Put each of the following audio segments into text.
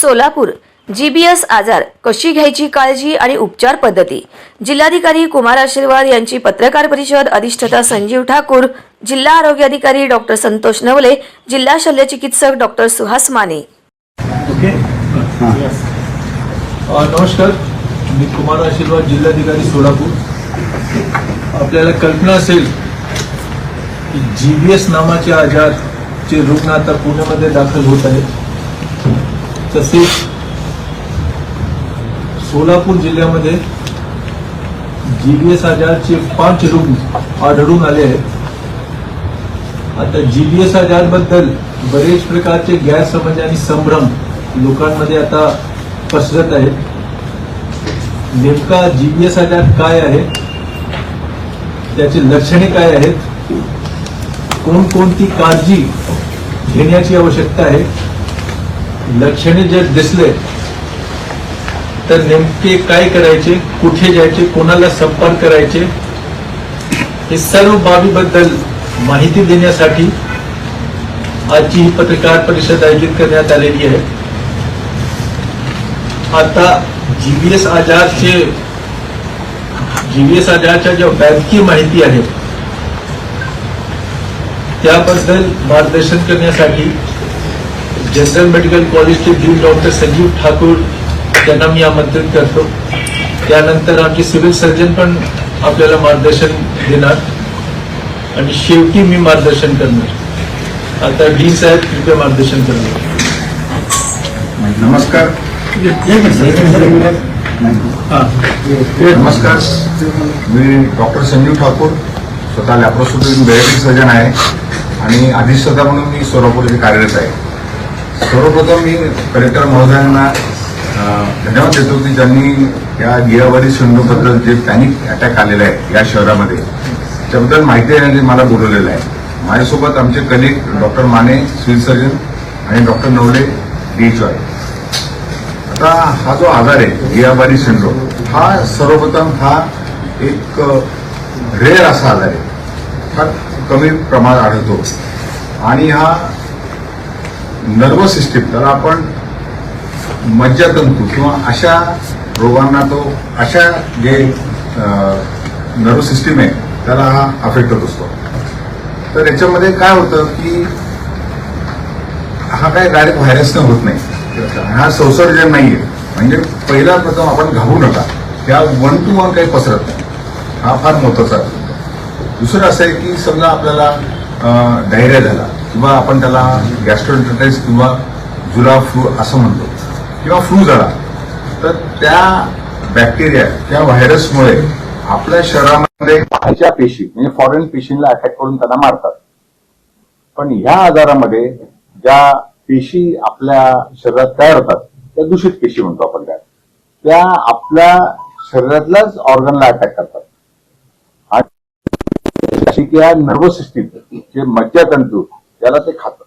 Solapur. GBS आजार कशी घ्यायची काळजी आणि उपचार पद्धती? जिल्हाधिकारी कुमार आशीर्वाद यांची पत्रकार परिषद अधिष्ठाता संजीव ठाकूर जिल्हा आरोग्य अधिकारी डॉक्टर संतोष नवले जिल्हा शल्यचिकित्सक डॉक्टर सुहास माने. ओके? नमस्कार. मी कुमार आशीर्वाद जिल्हाधिकारी सोलापूर. आपल्याला कल्पना असेल की जी बी एस नावाचे आजारचे रुग्ण आता पुण्यामध्ये दाखल होत आहेत तसेच सोलापूर जिल्ह्यामध्ये जीबीएस आजारचे पाच रुग्ण आढळून आले आहेत. आता जीबीएस आजारबद्दल बरेच प्रकारचे गैरसमज आणि संभ्रम लोकांमध्ये आता पसरत आहेत. नेमका जीबीएस आजार काय आहे? त्याची लक्षणे काय आहेत? कोणकोणती काळजी घेण्याची आवश्यकता आहे? लक्षणे जर दिसले तर नेमके काय करायचे कुठे जायचे कोणाला संपर्क करायचे हे सर्व बाबीबद्दल माहिती देण्यासाठी आजची ही पत्रकार परिषद आयोजित करण्यात आलेली आहे. आता जीबीएस आजारचे जीबीएस आजारच्या ज्या वैद्यकीय माहिती आहे त्याबद्दल मार्गदर्शन करण्यासाठी जनरल मेडिकल कॉलेजचे डीन डॉक्टर संजीव ठाकूर यांना मी आमंत्रित करतो. त्यानंतर आमचे सिव्हिल सर्जन पण आपल्याला मार्गदर्शन देणार. आणि शेवटी मी मार्गदर्शन करणार. आता डी साहेब कृपया मार्गदर्शन करणार नमस्कार. नमस्कार. मी डॉक्टर संजीव ठाकूर स्वतः लॅप्रोस्कोपिक बेरेटिक सर्जन आहे आणि अधिष्ठता म्हणून मी सोलापूर कार्यरत आहे. सर्वप्रथम मी कलेक्टर महोदयांना धन्यवाद देतो की ज्यांनी या गिरावारी सिंधूबद्दल जे पॅनिक अटॅक आलेला आहे या शहरामध्ये त्याबद्दल माहिती देण्यासाठी मला बोलवलेलं आहे. माझ्यासोबत आमचे कलिक डॉक्टर माने सिव्हिल सर्जन आणि डॉक्टर नवले डीएचओ आहे आता हा जो आजार आहे गियाबारी सिंड्रोम हा सर्वप्रथम हा एक रेअर असा आजार आहे. फार कमी प्रमाणात आढळतो. आणि हा नर्वस सिस्टीम त्याला आपण मज्जातंतू किंवा अशा रोगांना तो अशा जे नर्व सिस्टीम आहे त्याला हा अफेक्ट होत असतो. तर याच्यामध्ये काय होतं की हा काय डायरेक्ट व्हायरसनं होत नाही. हा संसर्जन आहे म्हणजे पहिला प्रथम आपण घाबरू नका. त्या वन टू वन काही पसरत नाही. हा फार महत्त्वाचा दुसरं असं आहे की समजा आपल्याला डायरिया झाला. किंवा आपण त्याला गॅस्ट्रोएंटरायटिस किंवा जुरा फ्लू असं म्हणतो किंवा फ्लू झाला तर त्या बॅक्टेरिया त्या व्हायरसमुळे आपल्या शरीरामध्ये बाहेरच्या पेशी म्हणजे फॉरेन पेशींना अटॅक करून त्यांना मारतात. पण ह्या आजारामध्ये ज्या पेशी आपल्या शरीरात तयार होतात त्या दूषित पेशी म्हणतो आपण त्या त्या आपल्या शरीरातल्याच ऑर्गनला अटॅक करतात. आणि की नर्वस सिस्टीम जे मज्जातंतू त्याला ते खात.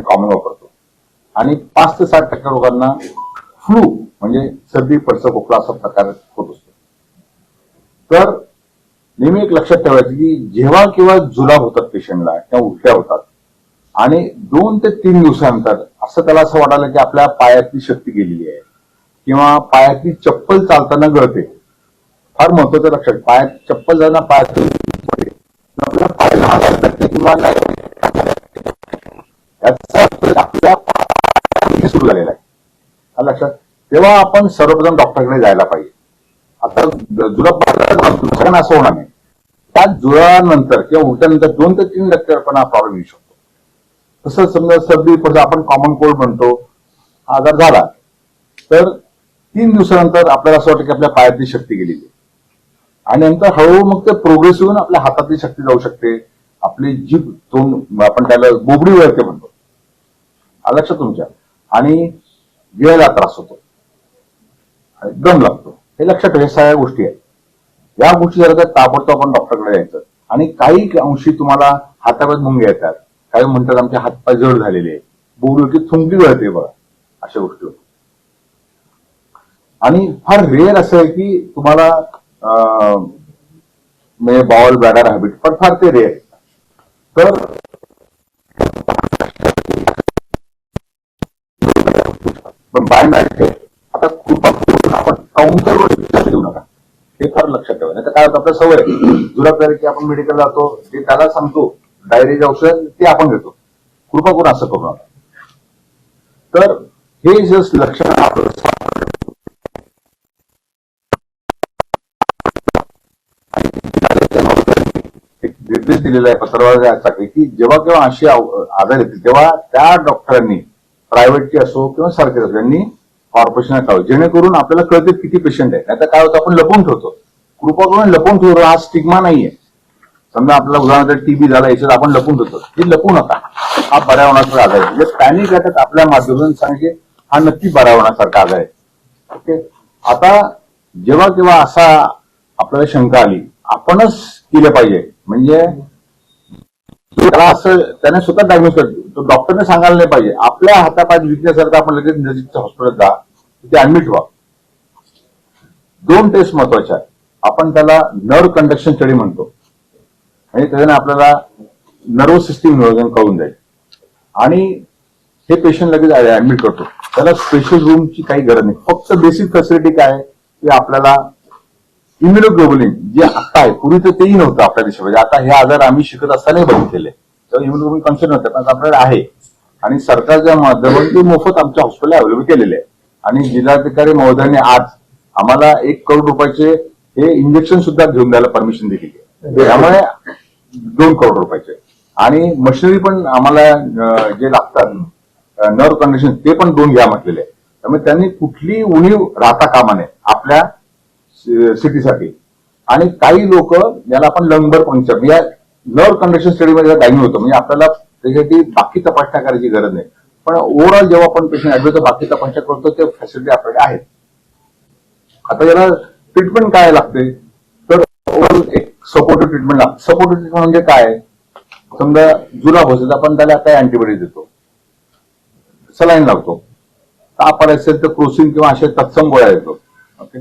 कॉमन वापरतो. आणि पाच ते साठ टक्के लोकांना फ्लू म्हणजे सर्दी पडसं खोकला असा प्रकार होत असतो. तर नेहमी एक लक्षात ठेवायचं की जेव्हा किंवा जुलाब होतात पेशंटला किंवा उलट्या होतात आणि दोन ते तीन दिवसानंतर असं त्याला असं वाटायला की आपल्या पायातली शक्ती गेलेली आहे. किंवा पायातली चप्पल चालताना गळते. फार महत्वाचं लक्षात पायात चप्पल जाताना पायातून आपल्या पाय किंवा याचा आपल्या सुरू झालेला आहे. लक्षात. तेव्हा आपण सर्वप्रथम डॉक्टरकडे जायला पाहिजे. आता जुलाब सगळ्यांना असं होणार नाही. त्या जुळानंतर किंवा उलट्यानंतर दोन ते तीन टक्के प्रॉब्लेम येऊ शकतो. तसंच समजा सर्दी पडतो आपण कॉमन कोल्ड म्हणतो आजार झाला तर तीन दिवसानंतर आपल्याला असं वाटतं की आपल्या पायातली शक्ती गेलेली आणि नंतर हळूहळू मग ते प्रोग्रेस होऊन आपल्या हातातली शक्ती जाऊ शकते. आपली जीभ तोंड आपण त्याला बोबडी वळते म्हणतो. आलं लक्षात तुमच्या. आणि वेळेला त्रास होतो. दम लागतो. हे लक्षात ठेवा हे सगळ्या गोष्टी आहेत. या गोष्टी झाल्या तर ताबडतोब आपण डॉक्टरकडे यायचं आणि काही अंशी तुम्हाला हातावर मुंग येतात काय म्हणतात आमचे हातपाय जड झालेले बोबडीवरती थुंकी गळते बघा अशा गोष्टी आणि फार रेअर असं आहे की तुम्हाला म्हणजे बॉल बॅडर हॅबिट पण फार ते रेअर तर पण बाय मॅच आता कृपा करून आपण काउंटरवर लक्ष देऊ नका. हे फार लक्षात ठेवा. नाही तर काय होतं आपल्या सवय जुराबदारी की आपण मेडिकल जातो जे त्याला सांगतो डायरीज औषध ते आपण घेतो. कृपा करून असं करू नका तर हे जस्ट लक्षण निर्देश दिलेला आहे पत्रव्यवहारासाठी की जेव्हा केव्हा अशी आजार येतील तेव्हा त्या डॉक्टरांनी प्रायव्हेटची असो किंवा सरकारी असो यांनी कॉर्पोरेशन करावं. जेणेकरून आपल्याला कळते किती पेशंट आहे नाही तर काय होतं आपण लपवून ठेवतो. कृपा करून लपवून ठेवतो हा स्टिग्मा नाहीये. समजा आपल्याला उदाहरणार्थ टीबी झाला याच्यात आपण लपून होतो हे लपू नका हा पर्यावरणाचा आजार आहे. म्हणजे पॅनिक अटॅक आपल्या माध्यमातून सांगे हा नक्की पर्यावरणासारखा आजार आहे. ओके? आता जेव्हा केव्हा असा आपल्याला शंका आली आपणच केलं पाहिजे. म्हणजे त्याला असं त्याने स्वतः डायग्नोस करतो तो डॉक्टरने सांगायला नाही पाहिजे. आपल्या हातापाय विकण्यासारखं आपण लगेच नजीकच्या हॉस्पिटल जा. तिथे ऍडमिट व्हा. दोन टेस्ट महत्त्वाच्या आहेत. आपण त्याला नर्व कंडक्शन स्टडी म्हणतो. आणि त्याच्याने आपल्याला नर्वस सिस्टीम कळून जाईल आणि हे पेशंट लगेच ऍडमिट करतो. त्याला स्पेशल रूमची काही गरज नाही. फक्त बेसिक फॅसिलिटी काय की आपल्याला इम्युनोग्लोबुलिन जे आता आहे पूर्वी तर तेही नव्हतं आपल्या देशामध्ये म्हणजे आता हे आजार आम्ही शिकत असतानाही बघितलेले तर इम्युनोग्लोबुलिन कन्सर्न होतं पण आपल्याला आहे. आणि सरकारच्या माध्यमातून ते मोफत आमच्या हॉस्पिटल अवेलेबल केलेले आहे. आणि जिल्हाधिकारी महोदयांनी आज आम्हाला एक करोड रुपयाचे हे इंजेक्शन सुद्धा घेऊन द्यायला परमिशन दिली आहे. त्यामुळे दोन करोड रुपयाचे. आणि मशिनरी पण आम्हाला जे लागतात नर्व कंडिशन ते पण दोन घ्या म्हटलेले. आहे. त्यामुळे त्यांनी कुठली उणीव राहता कामा नये आपल्या सिटीसाठी. आणि काही लोक याला आपण लंगर पंक्चर या नर्व कंडिशन स्टडीमध्ये डायग्नोज होतं म्हणजे आपल्याला त्याच्यासाठी बाकी तपासण्या करायची गरज नाही. पण ओव्हरऑल जेव्हा आपण पेशंट ऍडमिट होतो बाकी तपासण्या करतो ते फॅसिलिटी आपल्याकडे आहेत. आता याला ट्रीटमेंट काय लागते तर ओव्हरऑल एक सपोर्टिव्ह ट्रीटमेंट लागते सपोर्टिव्ह ट्रीटमेंट म्हणजे काय? समजा जुलाब होतो आपण त्याला काय अँटीबायोटिक देतो? सलाईन लावतो ताप आला असेल तर क्रोसिन किंवा अशा तत्सम गोळ्या येतो. ओके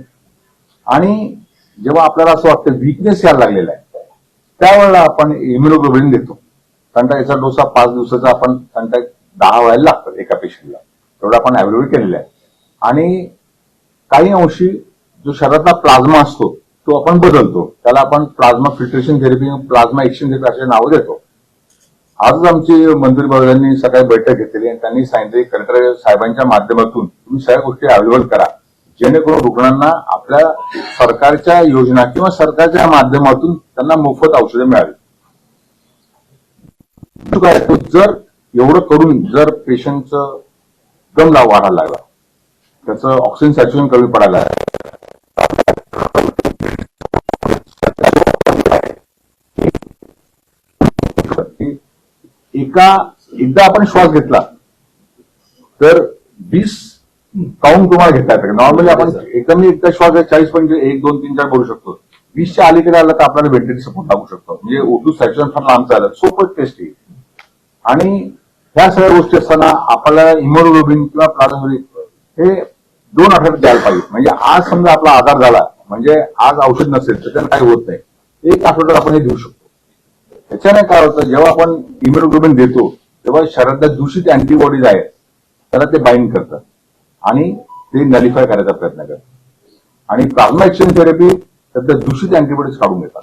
आणि जेव्हा आपल्याला असं वाटतं विकनेस यायला लागलेला आहे त्यावेळेला आपण इम्युनोग्लोबिन देतो. कारण का याचा डोसा पाच दिवसाचा आपण कारण का दहा व्हायला लागतात एका पेशंटला तेवढा आपण अवेलेबल केलेला आहे. आणि काही अंशी जो शरीरातला प्लाझ्मा असतो तो आपण बदलतो. त्याला आपण plasma filtration therapy plasma exchange therapy असे नावं देतो. आजच आमची मंत्री महोदयांनी सकाळी बैठक घेतलेली आणि त्यांनी सांगितले कलेक्टर साहेबांच्या माध्यमातून तुम्ही सगळ्या गोष्टी अवेलेबल करा. जेणेकरून रुग्णांना आपल्या सरकारच्या योजना किंवा सरकारच्या माध्यमातून त्यांना मोफत औषधे मिळावी. काय जर एवढं करून जर पेशंटचं दम लाव वाढायला लागला त्याचं ऑक्सिजन सॅच्युरेशन कमी पडायला लागलं, की एका एकदा आपण श्वास घेतला तर वीस काउंट तुम्हाला घेता येतं नॉर्मली आपण एकदम एकदा श्वास चाळीस पॉईंट एक दोन तीन चार बोलू शकतो. वीसच्या अलीकडे आला तर आपल्याला व्हेंटिलेटर सपोर्ट लागू शकतो. म्हणजे ओटू सॅच्युरेशन फार लांब आलं सोपं टेस्ट आहे. आणि ह्या सगळ्या गोष्टी असताना आपल्याला इमोग्लोबिन किंवा प्लाझ्मा हे दोन आठवड्यात द्यायला पाहिजे. म्हणजे आज समजा आपला आधार झाला म्हणजे आज औषध नसेल तर त्याला काही होत नाही. एक आठवड्यात आपण हे देऊ शकतो. त्याच्याने काय होतं जेव्हा आपण इम्युनोग्लोबिन देतो तेव्हा शरीरात दूषित अँटीबॉडीज आहेत त्याला ते बाइंड करतात. आणि ते नलिफाय करायचा प्रयत्न करतात. आणि प्लाझ्मा एक्शन थेरपी त्यातल्या दूषित अँटीबॉडीज काढून घेतात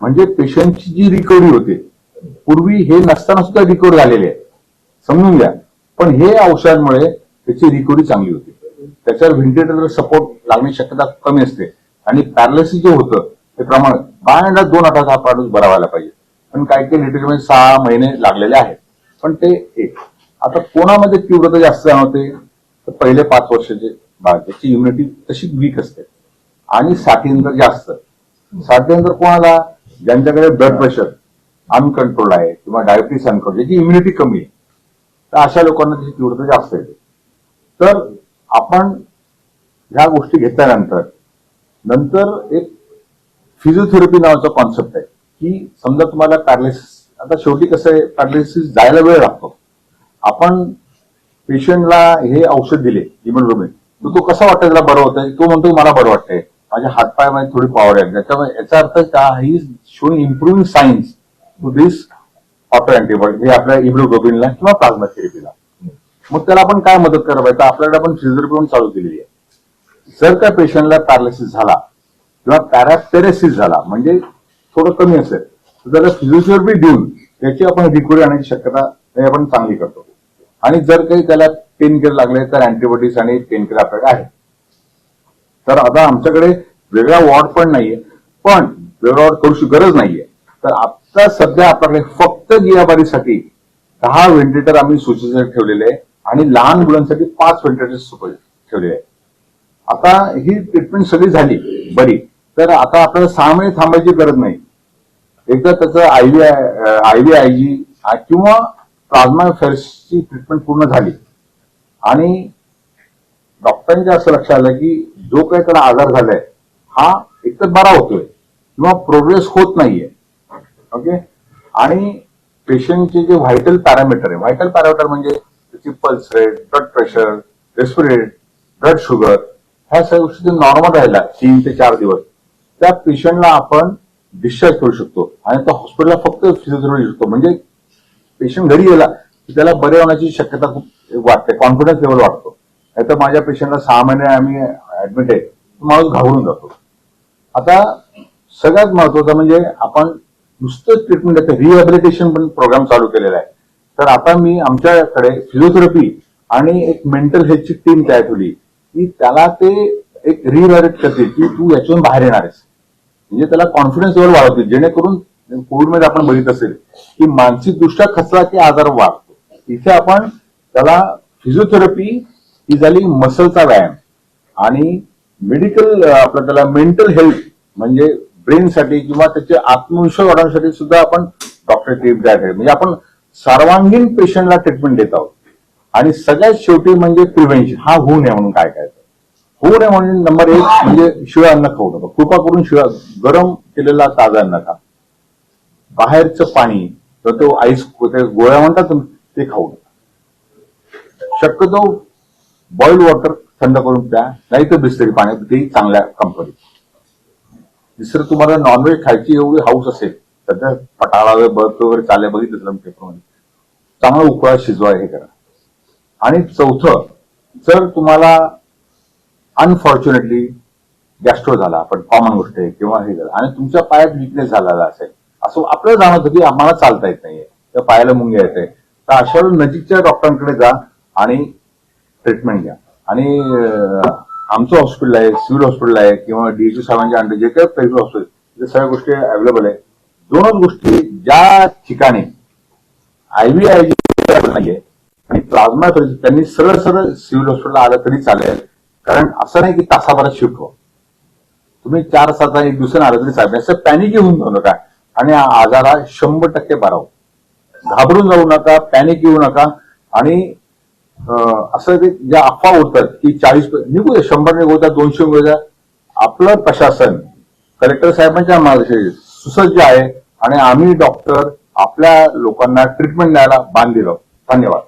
म्हणजे पेशंटची जी रिकव्हरी होते पूर्वी हे नसताना सुद्धा रिकव्हर झालेले आहे समजून घ्या. पण हे औषधांमुळे त्याची रिकव्हरी चांगली होते. त्याच्यावर व्हेंटिलेटर सपोर्ट लागण्याची शक्यता कमी असते. आणि पॅरालिसिस जे होतं ते प्रमाण बाय दोन आठवडा हा माणूस बरा व्हायला पाहिजे. पण काही काही लिटरेचरमध्ये म्हणजे सहा महिने लागलेले आहेत. पण ते एक. आता कोणामध्ये तीव्रता जास्त जाणवते तर पहिले पाच वर्षाचे बाळ त्याची इम्युनिटी तशी वीक असते. आणि साठीनंतर जास्त. साठीनंतर कोणाला? ज्यांच्याकडे ब्लड प्रेशर अनकंट्रोल आहे किंवा डायबिटीस अनकंट्रोल ज्याची इम्युनिटी कमी आहे तर अशा लोकांना त्याची तीव्रता जास्त येते. तर आपण ह्या गोष्टी घेतल्यानंतर नंतर एक फिजिओथेरपी नावाचा कॉन्सेप्ट आहे. की समजा तुम्हाला पॅरालिसिस आता शेवटी कसं आहे पॅरालिसिस जायला वेळ लागतो. आपण पेशंटला हे औषध दिले इम्युनोग्लोबिन तर तो कसा वाटतं त्याला बरं होतंय? तो म्हणतो मला बरं वाटतंय. माझ्या हातपायामध्ये थोडी पॉवर आहे त्याच्यामुळे याचा अर्थ का ही showing improving science to this auto antibody हे आपल्या इम्युनोग्लोबिनला किंवा प्लाझ्मा थेरपीला मग त्याला आपण काय मदत करायला तर आपल्याकडे आपण फिजिओथेरपी पण चालू केलेली आहे. जर त्या पेशंटला पॅरालिसिस झाला किंवा पॅरापेरेसिस झाला म्हणजे थोडं कमी असेल. तर त्याला फिजिओथेरपी देऊन त्याची आपण रिकवरी आणण्याची शक्यता हे आपण चांगली करतो. आणि जर काही त्याला पेन किलर लागले तर अँटीबायोटिक्स आणि पेन किलर आपल्याकडे आहे तर आता आमच्याकडे वेगळा वॉर्ड पण नाहीये पण वेगळा वॉर्ड करूची गरज नाहीये. तर आता सध्या आपल्याकडे फक्त गियाबारीसाठी दहा व्हेंटिलेटर आम्ही सूचीचे ठेवलेले आहे आणि लहान मुलांसाठी पाच व्हेंटिलेटर ठेवलेले आहे. आता ही ट्रीटमेंट सगळी झाली बरी. तर आता आपल्याला सहा महिने थांबायची गरज नाही. एकदा त्याचं आयव्ही आय आयजी किंवा प्लाझ्मा फेर्सची ट्रीटमेंट पूर्ण झाली. आणि डॉक्टरांच्या असं लक्षात आलं की जो काही त्याला आजार झालाय हा एकतर बरा होतोय किंवा प्रोग्रेस होत नाहीये. ओके आणि पेशंटचे जे व्हायटल पॅरामीटर आहे व्हायटल पॅरामीटर म्हणजे त्याची pulse rate blood pressure respirate blood sugar ह्या सगळ्या गोष्टी नॉर्मल राहिल्या तीन ते चार दिवस. त्या पेशंटला आपण डिस्चार्ज करू शकतो. आणि तो हॉस्पिटलला फक्त फिजिओथेरपी देऊ शकतो. म्हणजे पेशंट घरी गेला की त्याला बरे होण्याची शक्यता खूप वाटते. कॉन्फिडन्स लेवल वाटतो नाही तर माझ्या पेशंटला सहा महिने आम्ही ऍडमिट आहे. तो माणूस घाबरून जातो. आता सगळ्यात महत्वाचं म्हणजे आपण नुसतं ट्रीटमेंट देतो. रिहॅबिलिटेशन पण प्रोग्राम चालू केलेला आहे. तर आता मी आमच्याकडे फिजिओथेरपी आणि एक मेंटल हेल्थची टीम तयार ठेवली. की त्याला ते एक रिहॅबिलिट करतील की तू याच्यातून बाहेर येणार आहेस. म्हणजे त्याला कॉन्फिडन्स लेवल वाढवतील जेणेकरून कोविडमध्ये आपण बघित असेल की मानसिकदृष्ट्या खचला की आजार वाढतो. इथे आपण त्याला फिजिओथेरपी ही झाली मसलचा व्यायाम. आणि मेडिकल आपलं त्याला मेंटल हेल्थ म्हणजे ब्रेनसाठी किंवा त्याचे आत्मविश्वास वाढवण्यासाठी सुद्धा आपण डॉक्टर टीम द्यायला म्हणजे आपण सर्वांगीण पेशंटला ट्रीटमेंट देत आहोत. आणि सगळ्यात शेवटी म्हणजे प्रिव्हेन्शन हा होऊ नये म्हणून काय काय. होऊ नये म्हणून नंबर एक म्हणजे शिळं अन्न खाऊ नका. कृपा करून शिळा गरम केलेला ताजा अन्न खा. बाहेरचं पाणी किंवा तो आईस गोळ्या म्हणतात ते खाऊ नका. शक्यतो बॉइल्ड वॉटर थंड करून प्या नाही तर बिस्लरी पाण्यात ते चांगल्या कंपनी दुसरं तुम्हाला नॉनव्हेज खायची एवढी हाऊस असेल सध्या पटाळा बर्फ वगैरे चालले बघितलं पेपरमध्ये चांगला उकळा शिजवा हे करा. आणि चौथं जर तुम्हाला अनफॉर्च्युनेटली गॅस्ट्रो झाला पण कॉमन गोष्ट आहे किंवा हे झालं. आणि तुमच्या पायात विकनेस झालेला असेल असं आपलं जाणवतं की आम्हाला चालता येत नाहीये. त्या पायाला मुंग्या येते तर अशा वेळी नजीकच्या डॉक्टरांकडे जा आणि ट्रीटमेंट घ्या. आणि आमचं हॉस्पिटल आहे सिव्हिल हॉस्पिटल आहे किंवा डीएचओ साहेबांच्या अंडर जे काही प्रायव्हेट हॉस्पिटल त्या सगळ्या गोष्टी अवेलेबल आहे. दोनच गोष्टी ज्या ठिकाणी आयव्ही आय नाहीये आणि प्लाझ्मा त्यांनी सरळ सरळ सिव्हिल हॉस्पिटलला आलं तरी चालेल. कारण असं नाही की तासाभरात शिफ्ट हो तुम्ही चार सात एक दिवसाने आलं तरी साहेब असं पॅनिक येऊन जाऊ नका. आणि हा आजार हा शंभर टक्के बरा हो घाबरून जाऊ नका पॅनिक येऊ नका. आणि असं ते ज्या अफवा होतात की चाळीस निघू द्या शंभर निघू द्या दोनशे निघू द्या आपलं प्रशासन कलेक्टर साहेबांच्या मार्गदर्शनाखाली सुसज्ज आहे. आणि आम्ही डॉक्टर आपल्या लोकांना ट्रीटमेंट द्यायला बांधलेलो धन्यवाद.